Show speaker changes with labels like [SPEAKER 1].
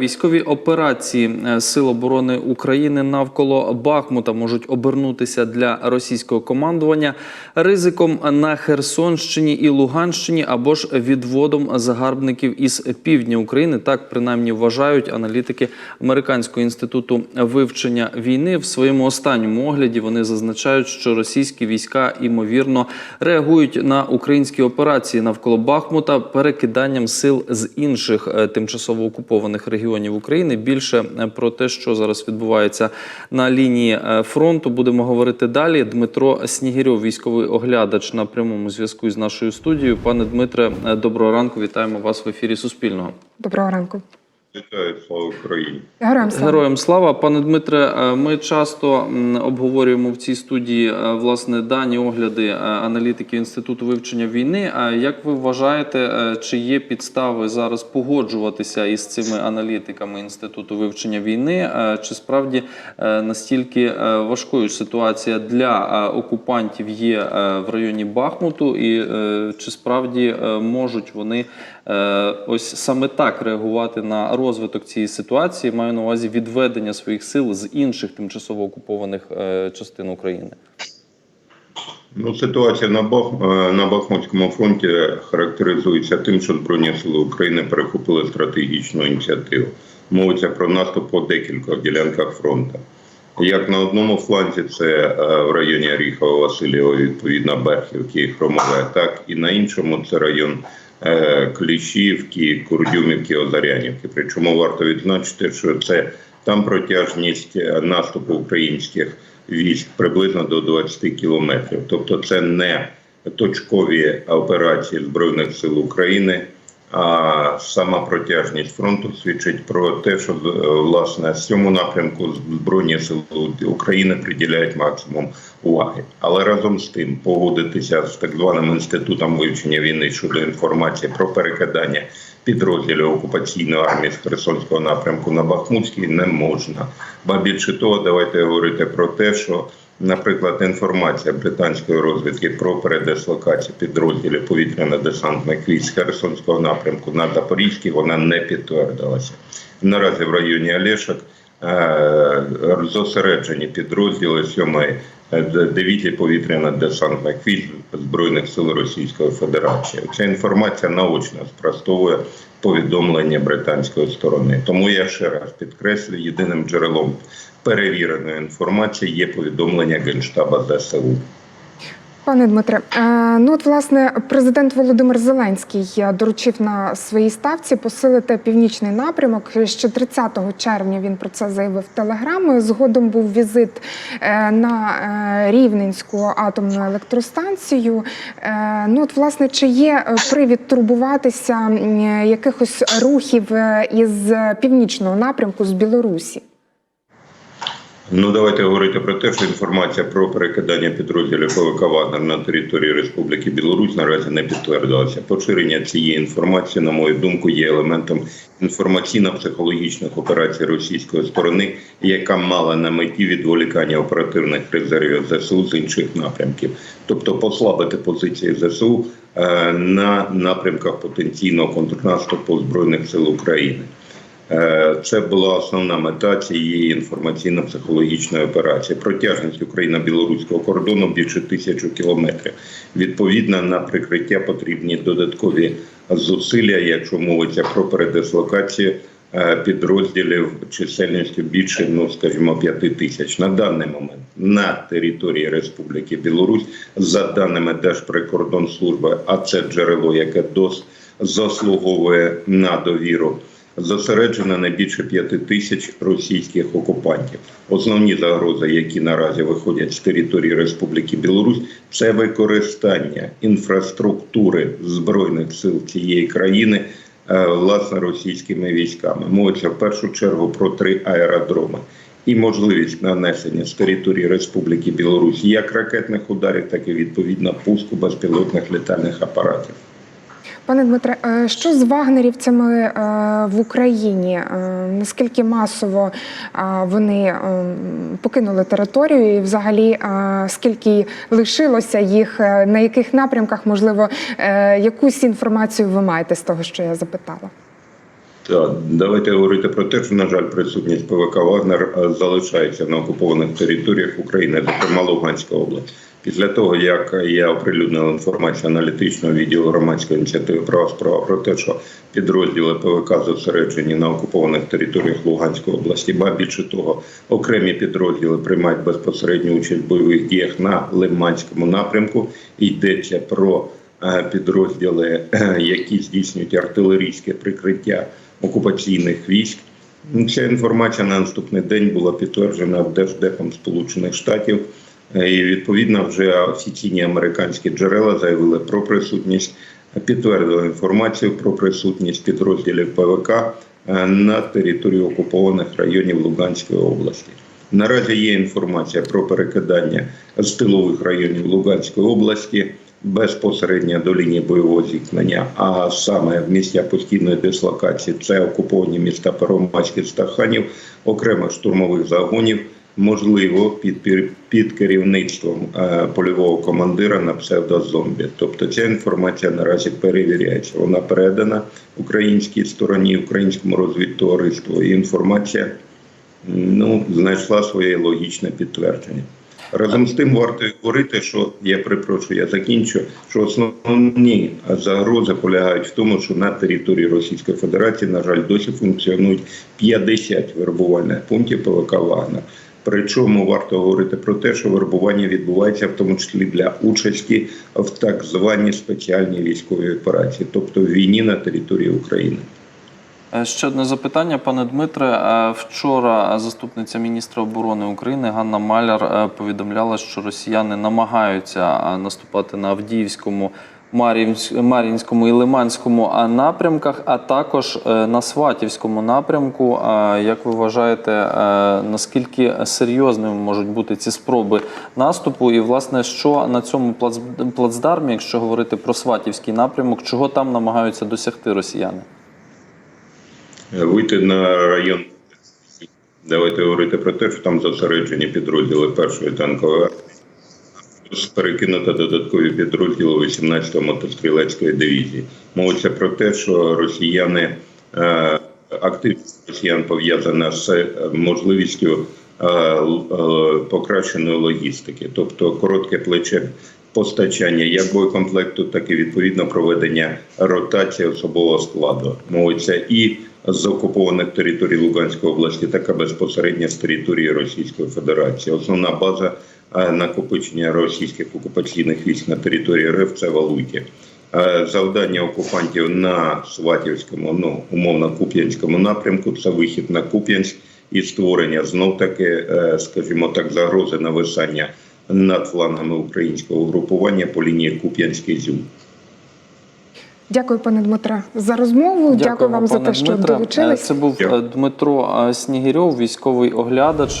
[SPEAKER 1] Військові операції е, Сил оборони України навколо Бахмута можуть обернутися для російського командування ризиком на Херсонщині і Луганщині або ж відводом загарбників із півдня України. Так принаймні вважають аналітики Американського інституту вивчення війни. В своєму останньому огляді вони зазначають, що російські війська ймовірно реагують на українські операції навколо Бахмута перекиданням сил з інших е, тимчасово окупованих регіонів України. Більше е, про те, що зараз відбувається на лінії е, фронту, будемо говорити далі. Дмитро Снігірьов, військовий оглядач на прямому зв'язку з нашою студією. Пане Дмитре, е, доброго ранку. Вітаємо вас в ефірі Суспільного.
[SPEAKER 2] Доброго ранку.
[SPEAKER 3] Вітаю, слава Україні.
[SPEAKER 2] Героям слава.
[SPEAKER 1] Героям слава, пане Дмитре. е, Ми часто обговорюємо в цій студії е, власне дані огляди е, аналітиків інституту вивчення війни. А як ви вважаєте, чи є підстави зараз погоджуватися із цими аналітиками інституту вивчення війни? Чи справді настільки важкою ситуація для окупантів є в районі Бахмуту, і чи справді можуть вони ось саме так реагувати на розвиток цієї ситуації? Маю на увазі відведення своїх сил з інших тимчасово окупованих е, частин України.
[SPEAKER 3] Ну, ситуація на, Бах... е, на Бахмутському фронті характеризується тим, що Збройні сили України перехопили стратегічну ініціативу. Мовиться про наступ по декількох ділянках фронту. Як на одному фланзі це е, в районі Оріхова, Васильєва, відповідно, Берхівки і Хромове, так і на іншому це район Кліщівки, Курдюмівки, Озарянівки. Причому варто відзначити, що це там протяжність е, наступу українських військ приблизно до 20 кілометрів. Тобто, це не точкові операції збройних сил України. А сама протяжність фронту свідчить про те, що е, власне з цьому напрямку збройні сили України приділяють максимум уваги. Але разом з тим погодитися з так званим інститутом вивчення війни щодо інформації про перекидання підрозділів окупаційної армії з Херсонського напрямку на Бахмутський не можна. Ба більше того, давайте говорити про те, що Наприклад, інформація британської розвідки про передислокацію підрозділів повітряно-десантних військ Херсонського напрямку на Запорізький вона не підтвердилася. Наразі в районі Олешок е, зосереджені підрозділи 7-ї, 9 повітряно-десантних військ Збройних сил Російської Федерації. Ця інформація наочно спростовує повідомлення британської сторони. Тому я ще раз підкреслю, єдиним джерелом перевіреної інформації є повідомлення Генштаба ЗСУ.
[SPEAKER 2] Пане Дмитре, е, ну от власне президент Володимир Зеленський е, доручив на своїй ставці посилити північний напрямок. Ще 30 червня він про це заявив телеграмою. Згодом був візит е, на Рівненську атомну електростанцію. Ну от власне, чи є привід турбуватися якихось рухів із північного напрямку з Білорусі?
[SPEAKER 3] Ну давайте говорити про те, що інформація про перекидання підрозділів ПВК «Вагнер» на території Республіки Білорусь наразі не підтвердилося. Поширення цієї інформації, на мою думку, є елементом інформаційно-психологічних операцій російської сторони, яка мала на меті відволікання оперативних резервів ЗСУ з інших напрямків, тобто послабити позиції ЗСУ е, на напрямках потенційного контрнаступу збройних сил України. Е, Це була основна мета цієї інформаційно-психологічної операції. Протяжність україно-білоруського кордону більше тисячу кілометрів. Відповідно, на прикриття потрібні додаткові зусилля, якщо мовиться про передислокацію е, підрозділів чисельністю більше, ну скажімо, п'яти тисяч на даний момент на території Республіки Білорусь, за даними Держприкордонслужби, а це джерело, яке дос заслуговує на довіру зосереджено не більше п'яти тисяч російських окупантів. Основні загрози, які наразі виходять з території Республіки Білорусь, це використання інфраструктури збройних сил цієї країни. е, Власне, російськими військами мовиться в першу чергу про три аеродроми і можливість нанесення з території Республіки Білорусь як ракетних ударів, так і відповідно пуску безпілотних літальних апаратів.
[SPEAKER 2] Пане Дмитре, е, що з вагнерівцями е, в Україні? Е, Наскільки масово вони покинули територію, і взагалі скільки лишилося їх, на яких напрямках, можливо, якусь інформацію ви маєте з того, що я запитала?
[SPEAKER 3] Так, давайте говорити про те, що, на жаль, присутність ПВК Вагнер залишається на окупованих територіях України, зокрема Луганська область. Після того, як я оприлюднив інформацію аналітичного відділу громадської ініціативи права справа про те, що підрозділи ПВК зосереджені на окупованих територіях Луганської області, ба більше того, окремі підрозділи приймають безпосередню участь в бойових діях на Лиманському напрямку. Йдеться про е, підрозділи, е, які здійснюють артилерійське прикриття окупаційних військ. Ця інформація на наступний день була підтверджена Держдепом Сполучених Штатів. Е, І відповідно вже офіційні американські джерела заявили про присутність, підтвердили інформацію про присутність підрозділів ПВК е, на території окупованих районів Луганської області. Наразі є інформація про перекидання з тилових районів Луганської області безпосередньо до лінії бойового зіткнення, а саме в місця постійної дислокації це окуповані міста Первомайськ і Стаханів, окремих штурмових загонів, можливо, під, під керівництвом е, польового командира на псевдозомбі. Тобто ця інформація наразі перевіряється. Вона передана українській стороні, українському розвідтовариству. І інформація ну, знайшла своє логічне підтвердження. Разом з тим варто говорити, що я перепрошую, я закінчу, що основні загрози полягають в тому, що на території Російської Федерації, на жаль, досі функціонують 50 вербувальних пунктів ПВК Вагнер. Причому варто говорити про те, що вербування відбувається в тому числі для участі в так званій спеціальній військовій операції, тобто в війні на території України.
[SPEAKER 1] Е, Ще одне запитання, пане Дмитре. Е, Вчора заступниця міністра оборони України Ганна Маляр е, повідомляла, що росіяни намагаються наступати на Авдіївському, Мар'їнському і Лиманському е, напрямках, а також е, на Сватівському напрямку. Е, Як ви вважаєте, е, наскільки серйозними можуть бути ці спроби наступу? І, власне, що на цьому плац- плацдармі, якщо говорити про Сватівський напрямок, чого там намагаються досягти росіяни?
[SPEAKER 3] вийти на район. Давайте говорити про те, що там зосереджені підрозділи першої танкової перекинуто додаткові підрозділи 18-ї мотострілецької дивізії. Мовиться про те, що росіяни е, активність росіян пов'язана з е, можливістю е, покращеної логістики, тобто коротке плече постачання як боєкомплекту, так і відповідно проведення ротації особового складу. Мовиться і з окупованих територій Луганської області, так і безпосередньо з території Російської Федерації. Основна база накопичення російських окупаційних військ на території РФ це Валуйки. Е, Завдання окупантів на Сватівському, ну умовно Куп'янському напрямку це вихід на Куп'янськ і створення знов таки, е, скажімо так, загрози нависання над флангами українського угрупування по лінії Куп'янський Зюм.
[SPEAKER 2] Дякую, пане Дмитре, за розмову. Дякую, вам за те, що
[SPEAKER 1] Дмитре.
[SPEAKER 2] долучились.
[SPEAKER 1] Це був
[SPEAKER 3] Дякую.
[SPEAKER 1] е, Дмитро е, Снігирьов, військовий оглядач.